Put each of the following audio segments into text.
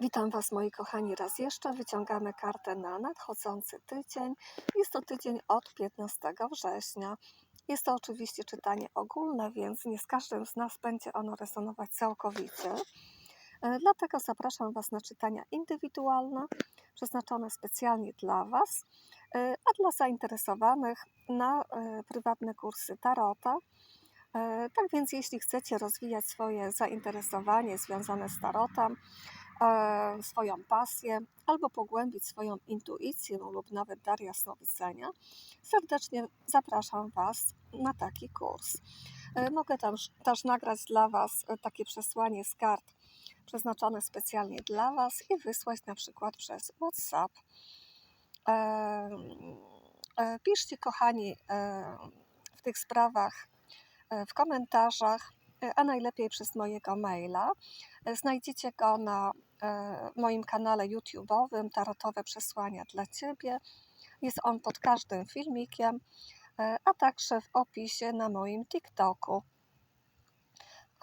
Witam Was, moi kochani, raz jeszcze. Wyciągamy kartę na nadchodzący tydzień. Jest to tydzień od 15 września. Jest to oczywiście czytanie ogólne, więc nie z każdym z nas będzie ono rezonować całkowicie. E, Dlatego zapraszam Was na czytania indywidualne, przeznaczone specjalnie dla Was, e, a dla zainteresowanych na e, prywatne kursy Tarota. Tak więc, jeśli chcecie rozwijać swoje zainteresowanie związane z tarotem, swoją pasję albo pogłębić swoją intuicję lub nawet dar jasnowidzenia, serdecznie zapraszam Was na taki kurs. E, Mogę też, też nagrać dla Was e, takie przesłanie z kart przeznaczone specjalnie dla Was i wysłać na przykład przez WhatsApp. E, e, Piszcie, kochani, e, w tych sprawach e, w komentarzach, e, a najlepiej przez mojego maila. E, Znajdziecie go na e, moim kanale YouTube'owym Tarotowe Przesłania dla Ciebie. Jest on pod każdym filmikiem, e, a także w opisie na moim TikToku.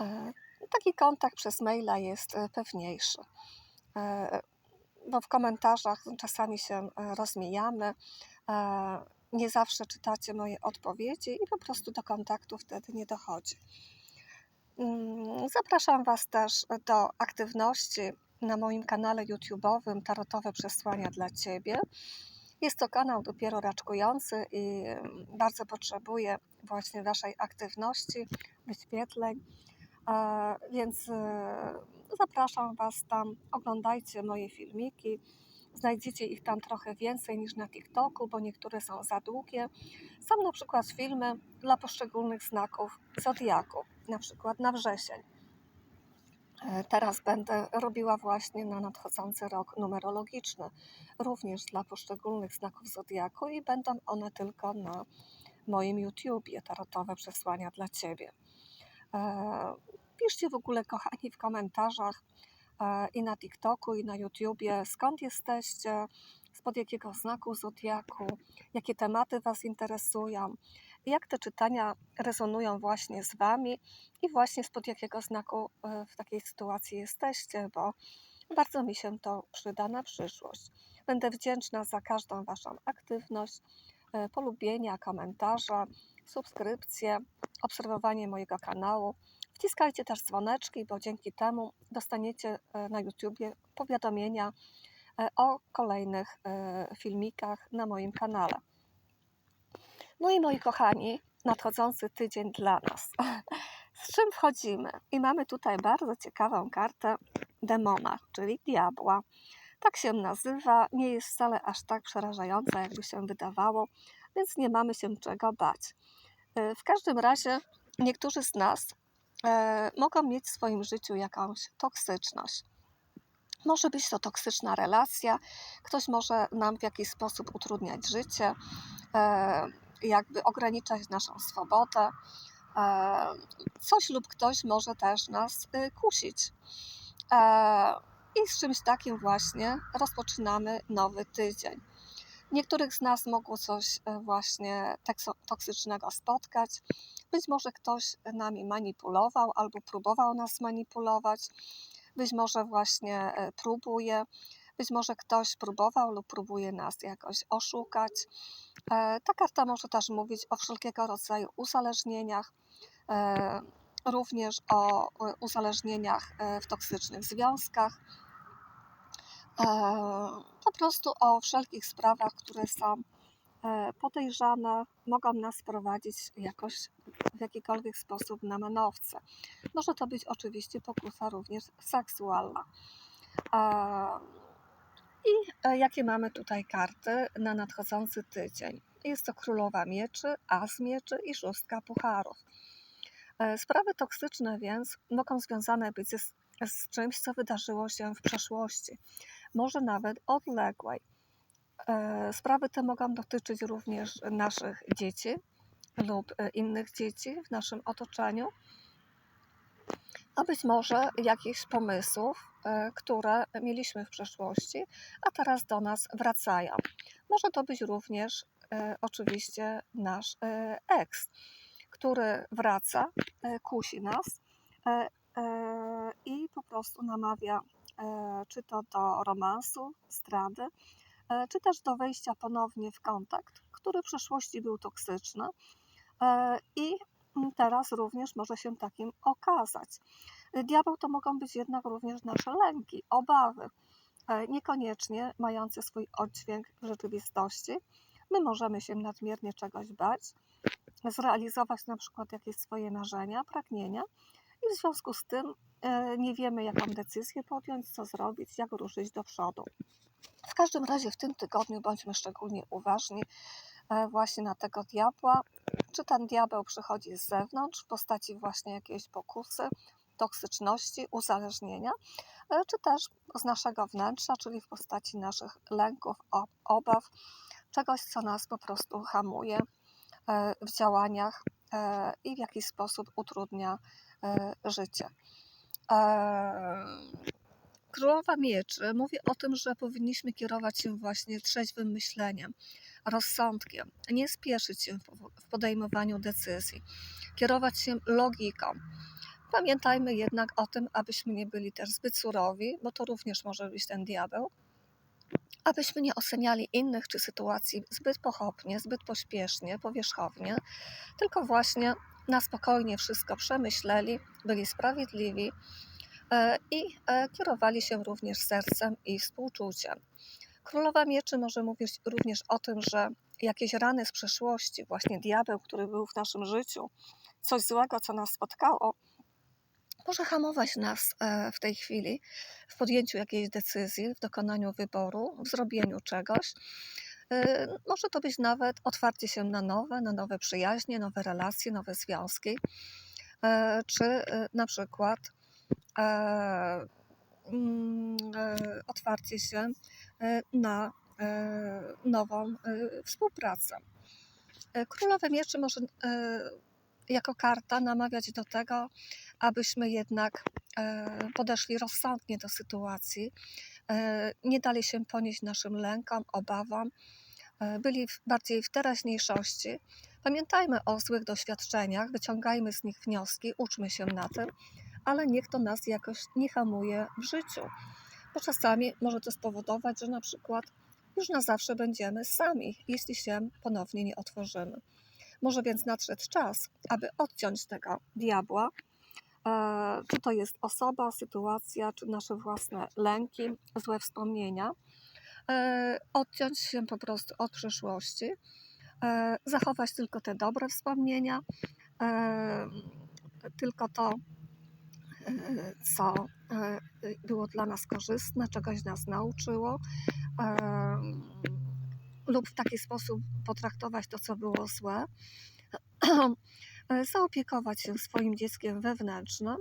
E, Taki kontakt przez maila jest e, pewniejszy, e, bo w komentarzach czasami się e, rozmijamy. e, Nie zawsze czytacie moje odpowiedzi i po prostu do kontaktu wtedy nie dochodzi. Mm, Zapraszam Was też do aktywności na moim kanale YouTube'owym Tarotowe Przesłania dla Ciebie. Jest to kanał dopiero raczkujący i mm, bardzo potrzebuje właśnie Waszej aktywności, wyświetleń. Więc e, zapraszam Was tam, oglądajcie moje filmiki. Znajdziecie ich tam trochę więcej niż na TikToku, bo niektóre są za długie. Są na przykład filmy dla poszczególnych znaków zodiaku, na przykład na wrzesień. E, Teraz będę robiła właśnie na nadchodzący rok numerologiczny, również dla poszczególnych znaków zodiaku i będą one tylko na moim YouTubie, tarotowe przesłania dla Ciebie. E, Piszcie w ogóle, kochani, w komentarzach i na TikToku, i na YouTubie, skąd jesteście, spod jakiego znaku zodiaku, jakie tematy Was interesują, jak te czytania rezonują właśnie z Wami i właśnie spod jakiego znaku e, w takiej sytuacji jesteście, bo bardzo mi się to przyda na przyszłość. Będę wdzięczna za każdą Waszą aktywność, e, polubienia, komentarze, subskrypcje, obserwowanie mojego kanału. Wciskajcie też dzwoneczki, bo dzięki temu dostaniecie e, na YouTubie powiadomienia e, o kolejnych e, filmikach na moim kanale. No i moi kochani, nadchodzący tydzień dla nas. Z czym wchodzimy? I mamy tutaj bardzo ciekawą kartę demona, czyli diabła. Tak się nazywa, nie jest wcale aż tak przerażająca, jakby się wydawało, więc nie mamy się czego bać. W każdym razie niektórzy z nas mogą mieć w swoim życiu jakąś toksyczność. Może być to toksyczna relacja, ktoś może nam w jakiś sposób utrudniać życie, e, jakby ograniczać naszą swobodę. E, coś lub ktoś może też nas y, kusić. E, I z czymś takim właśnie rozpoczynamy nowy tydzień. Niektórych z nas mogło coś e, właśnie toksycznego spotkać. Być może ktoś nami manipulował albo próbował nas manipulować. Być może właśnie e, próbuje. Być może ktoś próbował lub próbuje nas jakoś oszukać. E, Ta karta może też mówić o wszelkiego rodzaju uzależnieniach, e, również o e, uzależnieniach e, w toksycznych związkach, e, po prostu o wszelkich sprawach, które są e, podejrzane, mogą nas prowadzić jakoś w jakikolwiek sposób na manowce. Może to być oczywiście pokusa również seksualna. E, I e, jakie mamy tutaj karty na nadchodzący tydzień? Jest to królowa mieczy, as mieczy i szóstka pucharów. E, Sprawy toksyczne więc mogą związane być z, z czymś, co wydarzyło się w przeszłości, może nawet odległej. E, Sprawy te mogą dotyczyć również naszych dzieci lub e, innych dzieci w naszym otoczeniu, a być może jakichś pomysłów, e, które mieliśmy w przeszłości, a teraz do nas wracają. Może to być również oczywiście nasz eks, który wraca, kusi nas i po prostu namawia czy to do romansu, zdrady, e, czy też do wejścia ponownie w kontakt, który w przeszłości był toksyczny e, i teraz również może się takim okazać. Diabeł to mogą być jednak również nasze lęki, obawy, e, niekoniecznie mające swój oddźwięk w rzeczywistości. My możemy się nadmiernie czegoś bać, zrealizować na przykład jakieś swoje marzenia, pragnienia i w związku z tym e, nie wiemy, jaką decyzję podjąć, co zrobić, jak ruszyć do przodu. W każdym razie w tym tygodniu bądźmy szczególnie uważni e, właśnie na tego diabła. Czy ten diabeł przychodzi z zewnątrz w postaci właśnie jakiejś pokusy, toksyczności, uzależnienia, e, czy też z naszego wnętrza, czyli w postaci naszych lęków, obaw, czegoś, co nas po prostu hamuje e, w działaniach e, i w jakiś sposób utrudnia życie. Królowa Mieczy mówi o tym, że powinniśmy kierować się właśnie trzeźwym myśleniem, rozsądkiem, nie spieszyć się w podejmowaniu decyzji, kierować się logiką, Pamiętajmy jednak o tym, abyśmy nie byli też zbyt surowi, bo to również może być ten diabeł, abyśmy nie oceniali innych czy sytuacji zbyt pochopnie, zbyt pośpiesznie, powierzchownie, tylko właśnie na spokojnie wszystko przemyśleli, byli sprawiedliwi e, i e, kierowali się również sercem i współczuciem. Królowa Mieczy może mówić również o tym, że jakieś rany z przeszłości, właśnie diabeł, który był w naszym życiu, coś złego, co nas spotkało, może hamować nas e, w tej chwili w podjęciu jakiejś decyzji, w dokonaniu wyboru, w zrobieniu czegoś. E, może to być nawet otwarcie się na nowe, na nowe przyjaźnie, nowe relacje, nowe związki, e, czy na przykład mm, otwarcie się na nową współpracę. Królowe Mieczy może jako karta namawiać do tego, abyśmy jednak e, podeszli rozsądnie do sytuacji, e, nie dali się ponieść naszym lękom, obawom, e, byli bardziej w teraźniejszości. Pamiętajmy o złych doświadczeniach, wyciągajmy z nich wnioski, uczmy się na tym, ale niech to nas jakoś nie hamuje w życiu, bo czasami może to spowodować, że na przykład już na zawsze będziemy sami, jeśli się ponownie nie otworzymy. Może więc nadszedł czas, aby odciąć tego diabła, czy to jest osoba, sytuacja, czy nasze własne lęki, złe wspomnienia, e, odciąć się po prostu od przeszłości, e, zachować tylko te dobre wspomnienia, tylko to, co było dla nas korzystne, czegoś nas nauczyło, lub w taki sposób potraktować to, co było złe, zaopiekować się swoim dzieckiem wewnętrznym,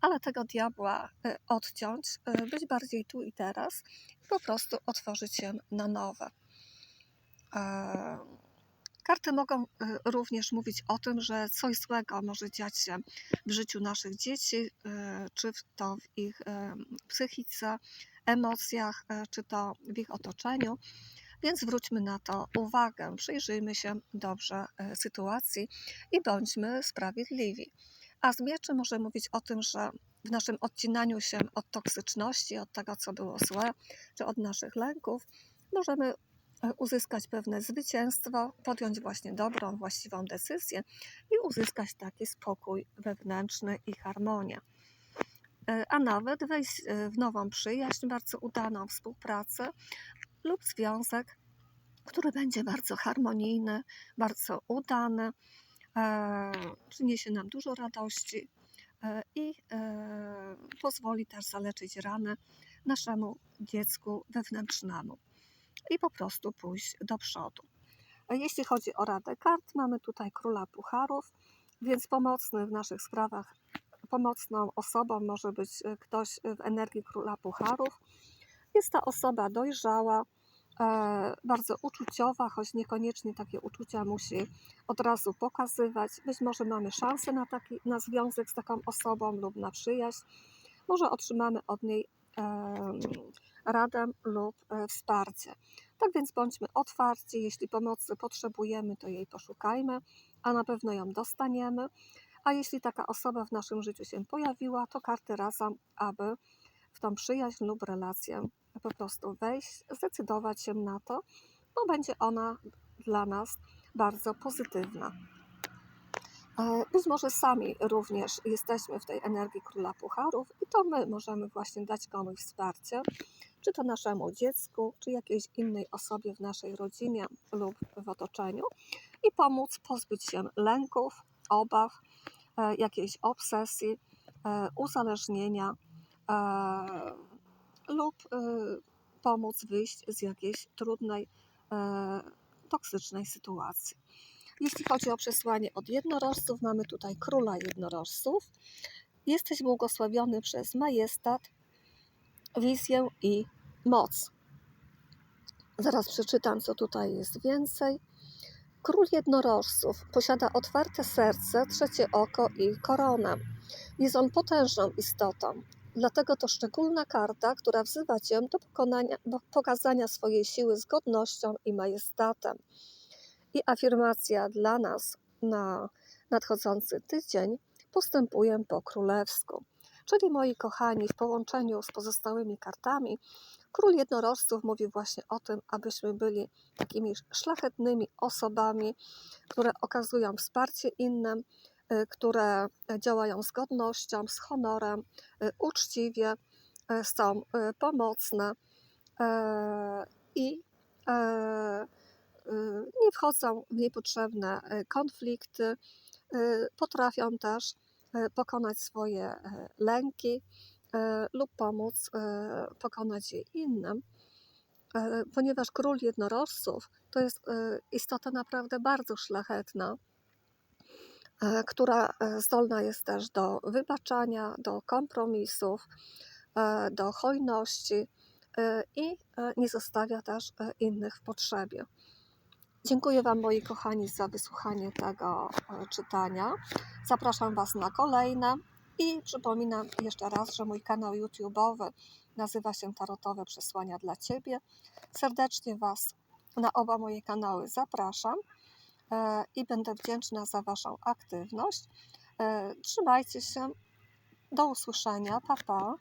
ale tego diabła e, odciąć, e, być bardziej tu i teraz po prostu otworzyć się na nowe. E, karty mogą również mówić o tym, że coś złego może dziać się w życiu naszych dzieci, czy to w ich psychice, emocjach, czy to w ich otoczeniu. Więc zwróćmy na to uwagę, przyjrzyjmy się dobrze e, sytuacji i bądźmy sprawiedliwi. A z mieczy może mówić o tym, że w naszym odcinaniu się od toksyczności, od tego, co było złe, czy od naszych lęków, możemy e, uzyskać pewne zwycięstwo, podjąć właśnie dobrą, właściwą decyzję i uzyskać taki spokój wewnętrzny i harmonię. E, a nawet wejść w nową przyjaźń, bardzo udaną współpracę, lub związek, który będzie bardzo harmonijny, bardzo udany, e, przyniesie nam dużo radości e, i e, pozwoli też zaleczyć rany naszemu dziecku wewnętrznemu i po prostu pójść do przodu. Jeśli chodzi o radę kart, mamy tutaj króla pucharów, więc pomocny w naszych sprawach, pomocną osobą może być ktoś w energii króla pucharów, jest ta osoba dojrzała, e, bardzo uczuciowa, choć niekoniecznie takie uczucia musi od razu pokazywać. Być może mamy szansę na, taki, na związek z taką osobą lub na przyjaźń. Może otrzymamy od niej radę lub e, wsparcie. Tak więc bądźmy otwarci, jeśli pomocy potrzebujemy, to jej poszukajmy, a na pewno ją dostaniemy. A jeśli taka osoba w naszym życiu się pojawiła, to karty razem, aby w tą przyjaźń lub relację po prostu wejść, zdecydować się na to, bo będzie ona dla nas bardzo pozytywna. E, Być może sami również jesteśmy w tej energii króla pucharów i to my możemy właśnie dać komuś wsparcie, czy to naszemu dziecku, czy jakiejś innej osobie w naszej rodzinie lub w otoczeniu i pomóc pozbyć się lęków, obaw, e, jakiejś obsesji, e, uzależnienia lub e, pomóc wyjść z jakiejś trudnej, e, toksycznej sytuacji. Jeśli chodzi o przesłanie od jednorożców, mamy tutaj króla jednorożców. Jesteś błogosławiony przez majestat, wizję i moc. Zaraz przeczytam, co tutaj jest więcej. Król jednorożców posiada otwarte serce, trzecie oko i koronę. Jest on potężną istotą. Dlatego to szczególna karta, która wzywa cię do, pokonania, pokazania swojej siły z godnością i majestatem. I afirmacja dla nas na nadchodzący tydzień postępuję po królewsku. Czyli moi kochani, w połączeniu z pozostałymi kartami, król jednorożców mówi właśnie o tym, abyśmy byli takimi szlachetnymi osobami, które okazują wsparcie innym, które działają z godnością, z honorem, y, uczciwie, y, są y, pomocne e, i e, y, nie wchodzą w niepotrzebne y, konflikty, y, potrafią też y, pokonać swoje y, lęki y, lub pomóc y, pokonać je innym, E, ponieważ król jednorożców to jest y, istota naprawdę bardzo szlachetna, e, która e, zdolna jest też do wybaczania, do kompromisów, e, do hojności e, i e, nie zostawia też e, innych w potrzebie. Dziękuję Wam, moi kochani, za wysłuchanie tego e, czytania. Zapraszam Was na kolejne i przypominam jeszcze raz, że mój kanał YouTube'owy nazywa się Tarotowe Przesłania dla Ciebie. Serdecznie Was na oba moje kanały zapraszam e, i będę wdzięczna za Waszą aktywność. E, Trzymajcie się. Do usłyszenia. Pa, pa.